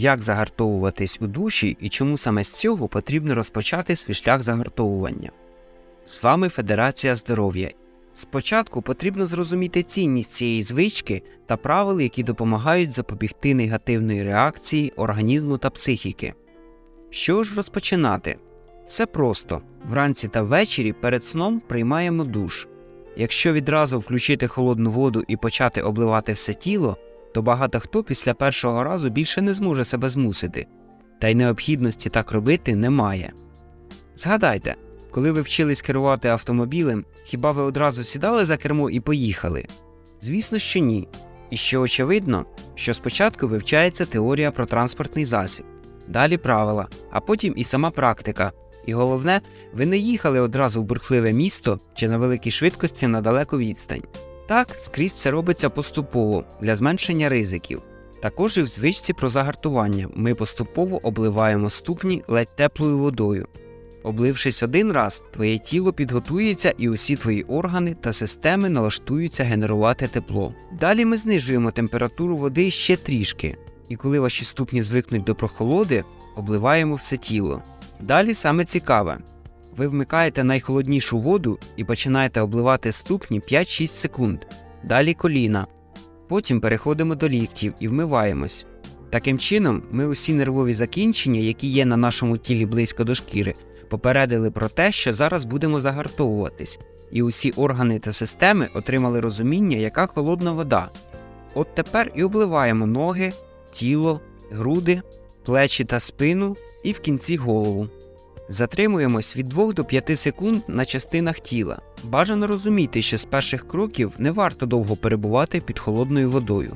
як загартовуватись у душі і чому саме з цього потрібно розпочати свій шлях загартовування. З вами Федерація здоров'я. Спочатку потрібно зрозуміти цінність цієї звички та правил, які допомагають запобігти негативної реакції організму та психіки. Що ж розпочинати? Все просто. Вранці та ввечері перед сном приймаємо душ. Якщо відразу включити холодну воду і почати обливати все тіло, то багато хто після першого разу більше не зможе себе змусити, та й необхідності так робити немає. Згадайте, коли ви вчились керувати автомобілем, хіба ви одразу сідали за кермо і поїхали? Звісно, що ні. І що очевидно, що спочатку вивчається теорія про транспортний засіб, далі правила, а потім і сама практика. І головне, ви не їхали одразу в бурхливе місто чи на великій швидкості на далеку відстань. Так, скрізь це робиться поступово для зменшення ризиків. Також і в звичці про загартування ми поступово обливаємо ступні ледь теплою водою. Облившись один раз, твоє тіло підготується і усі твої органи та системи налаштуються генерувати тепло. Далі ми знижуємо температуру води ще трішки, і коли ваші ступні звикнуть до прохолоди, обливаємо все тіло. Далі саме цікаве. Ви вмикаєте найхолоднішу воду і починаєте обливати ступні 5-6 секунд, далі коліна. Потім переходимо до ліктів і вмиваємось. Таким чином, ми усі нервові закінчення, які є на нашому тілі близько до шкіри, попередили про те, що зараз будемо загартовуватись, і усі органи та системи отримали розуміння, яка холодна вода. От тепер і обливаємо ноги, тіло, груди, плечі та спину і в кінці голову. Затримуємось від 2 до 5 секунд на частинах тіла. Бажано розуміти, що з перших кроків не варто довго перебувати під холодною водою.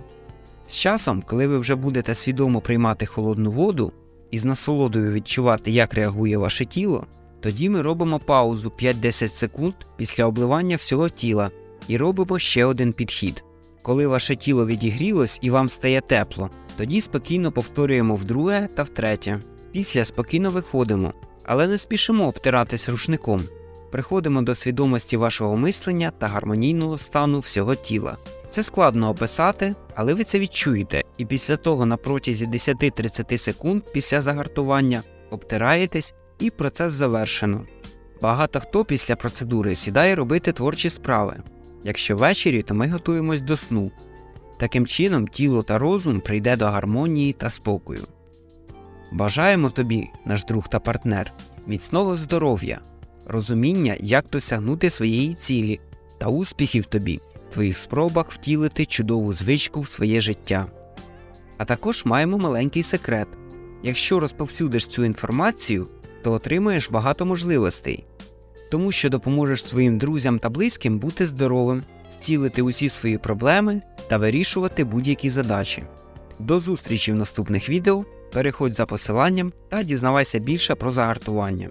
З часом, коли ви вже будете свідомо приймати холодну воду і з насолодою відчувати, як реагує ваше тіло, тоді ми робимо паузу 5-10 секунд після обливання всього тіла і робимо ще один підхід. Коли ваше тіло відігрілось і вам стає тепло, тоді спокійно повторюємо вдруге та втретє. Після спокійно виходимо, але не спішимо обтиратись рушником. Приходимо до свідомості вашого мислення та гармонійного стану всього тіла. Це складно описати, але ви це відчуєте, і після того на протязі 10-30 секунд після загартування обтираєтесь і процес завершено. Багато хто після процедури сідає робити творчі справи. Якщо ввечері, то ми готуємось до сну. Таким чином тіло та розум прийде до гармонії та спокою. Бажаємо тобі, наш друг та партнер, міцного здоров'я, розуміння, як досягнути своєї цілі та успіхів тобі в твоїх спробах втілити чудову звичку в своє життя. А також маємо маленький секрет: якщо розповсюдиш цю інформацію, то отримаєш багато можливостей, тому що допоможеш своїм друзям та близьким бути здоровим, зцілити усі свої проблеми та вирішувати будь-які задачі. До зустрічі в наступних відео. Переходь за посиланням та дізнавайся більше про загартування.